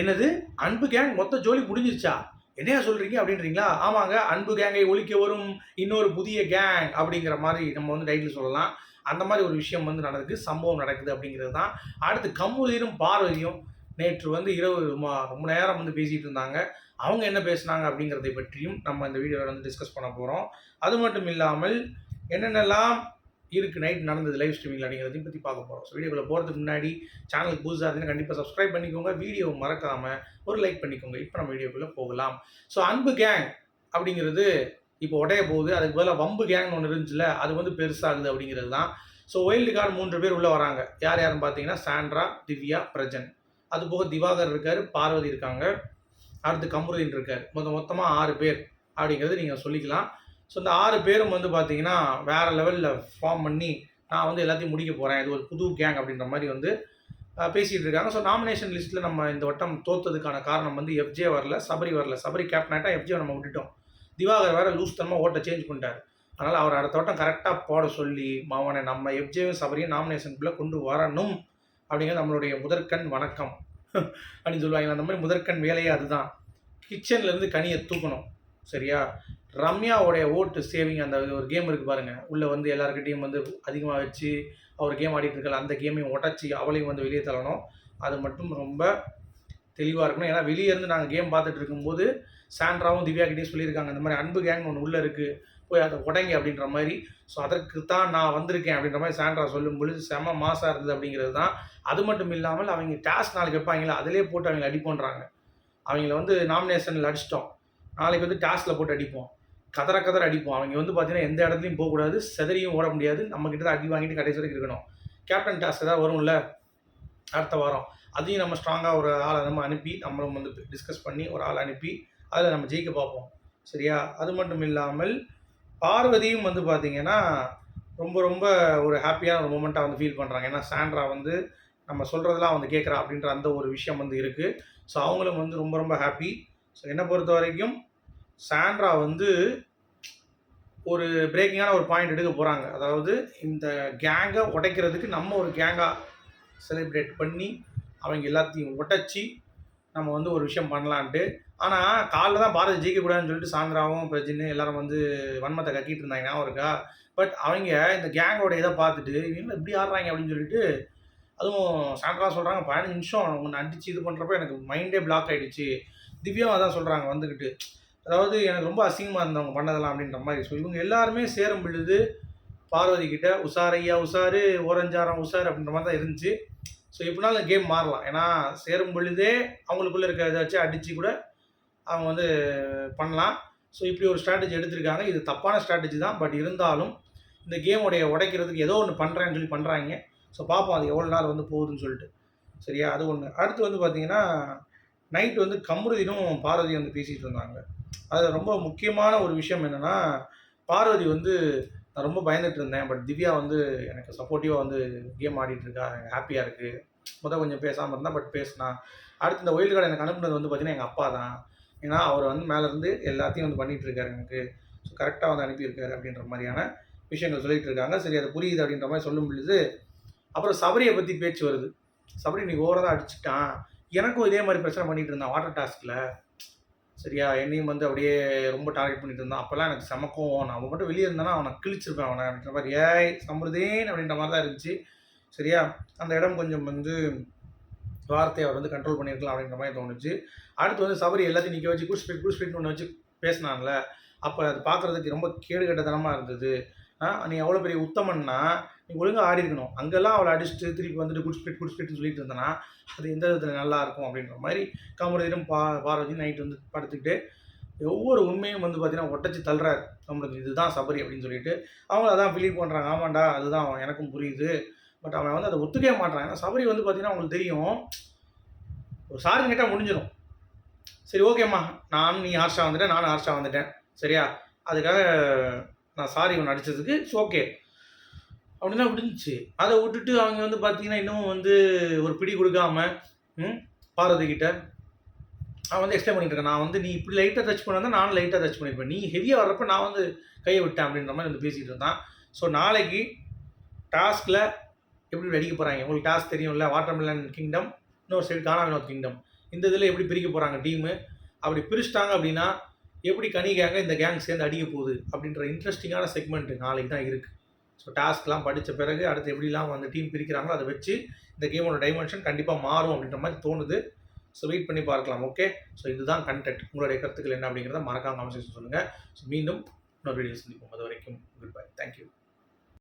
என்னது? அன்பு கேங் மொத்த ஜோலி முடிஞ்சிருச்சா? என்னையா சொல்கிறீங்க அப்படின்றீங்களா? ஆமாங்க அன்பு கேங்கை ஒழிக்க வரும் இன்னொரு புதிய கேங் அப்படிங்கிற மாதிரி நம்ம வந்து டைட்டில் சொல்லலாம். அந்த மாதிரி ஒரு விஷயம் வந்து நடக்குது சம்பவம் நடக்குது அப்படிங்கிறது தான். அடுத்து கமுதியும் பார்வதியும் நேற்று வந்து இரவு ரொம்ப நேரம் வந்து பேசிகிட்டு இருந்தாங்க. அவங்க என்ன பேசுனாங்க அப்படிங்கிறதை பற்றியும் நம்ம இந்த வீடியோவில் வந்து டிஸ்கஸ் பண்ண போகிறோம் அது மட்டும் இல்லாமல் என்னென்னலாம் இருக்குது நைட் நடந்தது லைவ் ஸ்ட்ரீமிங் அப்படிங்கிறதையும் பற்றி பார்க்க போகிறோம் ஸோ வீடியோக்குள்ள போகிறதுக்கு முன்னாடி சேனலுக்கு புதுசாக இருந்தீங்கன்னா கண்டிப்பாக சப்ஸ்கிரைப் பண்ணிக்கோங்க. வீடியோ மறக்காமல் ஒரு லைக் பண்ணிக்கோங்க. இப்போ நம்ம வீடியோக்குள்ளே போகலாம். ஸோ அன்பு கேங் அப்படிங்கிறது இப்போ உடைய போகுது. அதுக்கு பதிலாக வம்பு கேங்னு ஒன்று இருந்துச்சுல அது வந்து பெருசாகுது அப்படிங்கிறது தான். ஸோ ஒயில்டு கார்டு மூன்று பேர் உள்ளே வராங்க. யார் யாருன்னு பார்த்தீங்கன்னா சாண்ட்ரா திவ்யா பிரஜன். அது போக திவாகர் இருக்கார் பார்வதி இருக்காங்க. அடுத்து கமருதீன் இருக்கார். மொத்தம் மொத்தமாக ஆறு பேர் அப்படிங்கிறது நீங்கள் சொல்லிக்கலாம். ஸோ இந்த ஆறு பேரும் வந்து பார்த்தீங்கன்னா வேறு லெவலில் ஃபார்ம் பண்ணி நான் வந்து எல்லாத்தையும் முடிக்க போகிறேன் இது ஒரு புது கேங் அப்படின்ற மாதிரி வந்து பேசிகிட்டு இருக்காங்க. ஸோ நாமினேஷன் லிஸ்ட்டில் நம்ம இந்த வட்டம் தோத்ததுக்கான காரணம் வந்து எஃப்ஜே வரல சபரி வரல. சபரி கேப்டன் எஃப்ஜே நம்ம விட்டுட்டோம். திவாகர் வேறு லூஸ் தனமாக ஓட்டை சேஞ்ச் பண்ணிட்டார். அதனால் அவர் அடுத்த வட்டம் கரெக்டாக போட சொல்லி மாவனை நம்ம எஃப்ஜேவும் சபரியும் நாமினேஷனுக்குள்ளே கொண்டு வரணும் அப்படிங்கிறது நம்மளுடைய முதற்கண் வணக்கம். அப்படின்னு சொல்லுவாங்க அந்த மாதிரி முதற்கண் வேலையே அதுதான். கிச்சன்லேருந்து கனியை தூக்கணும். சரியா? ரம்யாவுடைய ஓட்டு சேவிங் அந்த ஒரு கேம் இருக்குது பாருங்கள் உள்ளே வந்து எல்லாருக்கிட்டையும் வந்து அதிகமாக வச்சு அவர் கேம் ஆடிட்டு இருக்கல அந்த கேமையும் உடச்சி அவளையும் வந்து வெளியே தள்ளணும். அது மட்டும் ரொம்ப தெளிவாக இருக்கணும். ஏன்னா வெளியே இருந்து நாங்கள் கேம் பார்த்துட்டு இருக்கும்போது சாண்ட்ராவும் திவ்யா கிட்டேயும் சொல்லியிருக்காங்க. இந்த மாதிரி அன்பு கேங் ஒன்று உள்ளே இருக்குது போய் அதை உடைங்க அப்படின்ற மாதிரி. ஸோ அதற்கு தான் நான் வந்திருக்கேன் அப்படின்ற மாதிரி சாண்ட்ரா சொல்லும் பொழுது செம மாசாக இருந்தது அப்படிங்கிறது தான். அது மட்டும் இல்லாமல் அவங்க டாஸ்க் நாளைக்கு வைப்பாங்களா? அதிலே போட்டு அவங்கள அடிப்போன்றாங்க. அவங்கள வந்து நாமினேஷனில் அடிச்சிட்டோம். நாளைக்கு வந்து டாஸ்கில் போட்டு அடிப்போம். கதற கதற அடிப்போம். அவங்க வந்து பார்த்தீங்கன்னா எந்த இடத்துலையும் போகக்கூடாது செதறியும் ஓட முடியாது. நம்ம கிட்ட தான் அடி வாங்கிட்டு கடைசி வரைக்கும் இருக்கணும். கேப்டன் டாஸ்க் ஏதாவது வரும்ல? அடுத்த வாரம். அதையும் நம்ம ஸ்ட்ராங்காக ஒரு ஆளை நம்ம அனுப்பி நம்மளும் வந்து டிஸ்கஸ் பண்ணி ஒரு ஆளை அனுப்பி அதில் நம்ம ஜெயிக்க பார்ப்போம். சரியா? அது மட்டும் இல்லாமல் பார்வதியும் வந்து பார்த்தீங்கன்னா ரொம்ப ரொம்ப ஒரு ஹாப்பியான ஒரு மூமெண்ட்டாக வந்து ஃபீல் பண்ணுறாங்க ஏன்னா சாண்ட்ரா வந்து நம்ம சொல்கிறதெல்லாம் வந்து கேட்குறா அப்படின்ற அந்த ஒரு விஷயம் வந்து இருக்குது ஸோ அவங்களும் வந்து ரொம்ப ரொம்ப ஹாப்பி ஸோ என்னை பொறுத்த வரைக்கும் சாண்ட்ரா வந்து ஒரு பிரேக்கிங்கான ஒரு பாயிண்ட் எடுக்க போகிறாங்க அதாவது இந்த கேங்கை உடைக்கிறதுக்கு நம்ம ஒரு கேங்காக செலிப்ரேட் பண்ணி அவங்க எல்லாத்தையும் உடைச்சி நம்ம வந்து ஒரு விஷயம் பண்ணலான்ட்டு. ஆனால் காலைல தான் பாரதி ஜெயிக்கக்கூடாதுன்னு சொல்லிட்டு சாந்திராவும் பிரஜின்னு எல்லாரும் வந்து வன்மத்தை கட்டிகிட்டு இருந்தாங்க ஞாபகம் இருக்கா? பட் அவங்க இந்த கேங்கோட இதை பார்த்துட்டு இவங்க இப்படி ஆடுறாங்க அப்படின்னு சொல்லிட்டு அதுவும் சாந்திரா சொல்கிறாங்க பதினஞ்சு நிமிஷம் உன்னை அடித்து இது பண்ணுறப்ப எனக்கு மைண்டே பிளாக் ஆகிடுச்சு திவ்யாவும் அதான் சொல்கிறாங்க வந்துக்கிட்டு அதாவது எனக்கு ரொம்ப அசிங்கமாக இருந்தவங்க பண்ணதெல்லாம் அப்படின்ற மாதிரி ஸோ இவங்க எல்லாருமே சேரும் பொழுது பார்வதி கிட்ட உஷாரையா உஷாரு ஓரஞ்சாரம் உஷார் அப்படின்ற மாதிரி தான் இருந்துச்சு. ஸோ எப்படினாலும் கேம் மாறலாம். ஏன்னா சேரும் பொழுதே அவங்களுக்குள்ளே இருக்கிற இதை வச்சு அடித்து கூட அவங்க வந்து பண்ணலாம். ஸோ இப்படி ஒரு ஸ்ட்ராட்டஜி எடுத்திருக்காங்க. இது தப்பான ஸ்ட்ராட்டஜி தான். பட் இருந்தாலும் இந்த கேமோடைய உடைக்கிறதுக்கு ஏதோ ஒன்று பண்ணுறேன்னு சொல்லி பண்ணுறாங்க ஸோ பார்ப்போம் அது எவ்வளோ நாள் வந்து போகுதுன்னு சொல்லிட்டு. சரியா? அது ஒன்று அடுத்து வந்து பார்த்திங்கன்னா நைட் வந்து கமருதினும் பார்வதி வந்து பேசிகிட்டு இருந்தாங்க. அது ரொம்ப முக்கியமான ஒரு விஷயம் என்னென்னா பார்வதி வந்து நான் ரொம்ப பயந்துட்டு இருந்தேன் பட் திவ்யா வந்து எனக்கு சப்போர்ட்டிவாக வந்து கேம் ஆடிட்டு இருக்கா எனக்கு ஹாப்பியாக இருக்குது முதல் கொஞ்சம் பேசாமல் இருந்தால் பட் பேசினா. அடுத்து இந்த ஒயில் கார்டு எனக்கு அனுப்புனது வந்து பார்த்தீங்கன்னா எங்கள் அப்பா தான். ஏன்னா அவர் வந்து மேலேருந்து எல்லாத்தையும் வந்து பண்ணிகிட்டு இருக்காரு எனக்கு. ஸோ கரெக்டாக வந்து அனுப்பியிருக்காரு அப்படின்ற மாதிரியான விஷயங்கள் சொல்லிட்டு இருக்காங்க. சரி அது புரியுது அப்படின்ற மாதிரி சொல்லும் பொழுது அப்புறம் சபரியை பற்றி பேச்சு வருது. சபரி நீ ஓவராக அடிச்சிட்டான். எனக்கும் இதே மாதிரி பிரச்சனை பண்ணிட்டு இருந்தேன். வாட்டர் டாஸ்கில் சரியா என்னையும் வந்து அப்படியே ரொம்ப டார்கெட் பண்ணிட்டு இருந்தான். அப்போல்லாம் எனக்கு சமக்கும் நான் அவன் மட்டும் வெளியே இருந்தானா அவனை கிழிச்சிருப்பேன். அவனை அப்படின்ற மாதிரி ஏய் சம்பிரதேன் அப்படின்ற மாதிரி தான் இருந்துச்சு. சரியா அந்த இடம் கொஞ்சம் வந்து வார்த்தையை அவர் வந்து கண்ட்ரோல் பண்ணியிருக்கலாம் அப்படின்ற மாதிரி தோணுச்சு. அடுத்து வந்து சபரி எல்லாத்தையும் நிற்க வச்சு குட் ஸ்பீட் குட் ஸ்பீட் ஒன்று வச்சு பேசினான்ல. அப்போ அது பார்க்குறதுக்கு ரொம்ப கேடுகட்டத்தனமாக இருந்தது. நீ எவ்வளோ பெரிய உத்தமன்னா நீ ஒழுங்காக ஆடி இருக்கணும். அங்கெல்லாம் அவளை அடிச்சுட்டு திருப்பி வந்துட்டு குட் ஸ்பீட் குட் சொல்லிட்டு இருந்தனா அது எந்த விதத்தில் நல்லா இருக்கும் அப்படின்ற மாதிரி காமராஜரும் பா பார்வதி நைட் வந்து படுத்துக்கிட்டு ஒவ்வொரு உண்மையும் வந்து பார்த்தீங்கன்னா ஒட்டச்சி தள்ளுறாரு நம்மளுக்கு இதுதான் சபரி அப்படின்னு சொல்லிட்டு அவங்க அதான் ஃபிலீப் பண்ணுறாங்க ஆமாண்டா அதுதான் அவன் எனக்கும் புரியுது. பட் அவன் வந்து அதை ஒத்துக்கவே மாட்டான் ஏன்னா சபரி வந்து பார்த்தீங்கன்னா அவங்களுக்கு தெரியும் ஒரு சாரி கேட்டால் முடிஞ்சிடும் சரி ஓகேம்மா. நானும் நீ ஹார்ஷா வந்துட்டேன் நானும் ஹார்ஷா வந்துட்டேன். சரியா? அதுக்காக நான் சாரி ஒன்று அடித்ததுக்கு இட்ஸ் ஓகே அப்படின்னா விடுந்துச்சு அதை விட்டுட்டு அவங்க வந்து பார்த்தீங்கன்னா இன்னும் வந்து ஒரு பிடி கொடுக்காம பாரதிக்கிட்ட கிட்ட அவன் வந்து எக்ஸ்பிளைன் பண்ணிட்டு இருக்கான். நான் வந்து நீ இப்படி லைட்டாக டச் பண்ணா நானும் லைட்டாக டச் பண்ணியிருப்பேன் நீ ஹெவியாக வர்றப்ப நான் வந்து கையை விட்டேன் அப்படின்ற மாதிரி வந்து பேசிகிட்டு இருந்தான். ஸோ நாளைக்கு டாஸ்கில் எப்படி அடிக்க போகிறாங்க உங்களுக்கு டாஸ்க் தெரியும்ல? வாட்டர்மெலன் கிங்டம் இன்னொரு சைடு கானா வினோத் கிங்டம் இந்த இதில் எப்படி பிரிக்க போகிறாங்க டீமு அப்படி பிரிச்சிட்டாங்க அப்படின்னா எப்படி கனி கேங்க இந்த கேங் சேர்ந்து அடிக்க போகுது அப்படின்ற இன்ட்ரெஸ்டிங்கான செக்மெண்ட் நாளைக்கு தான் இருக்குது ஸோ டாஸ்க்லாம் படித்த பிறகு அடுத்து எப்படிலாம் வந்து டீம் பிரிக்கிறாங்களோ அதை வச்சு இந்த கேமோட டைமென்ஷன் கண்டிப்பாக மாறும் அப்படின்ற மாதிரி தோணுது. ஸோ வெயிட் பண்ணி பார்க்கலாம் ஓகே ஸோ இதுதான் கண்டென்ட் உங்களுடைய கருத்துக்கள் என்ன அப்படிங்கிறத மறக்காம காமெண்ட் சொல்லுங்கள் ஸோ மீண்டும் இன்னொரு வீடியோ சந்திப்போம். அது வரைக்கும் குட் பை தேங்க்யூ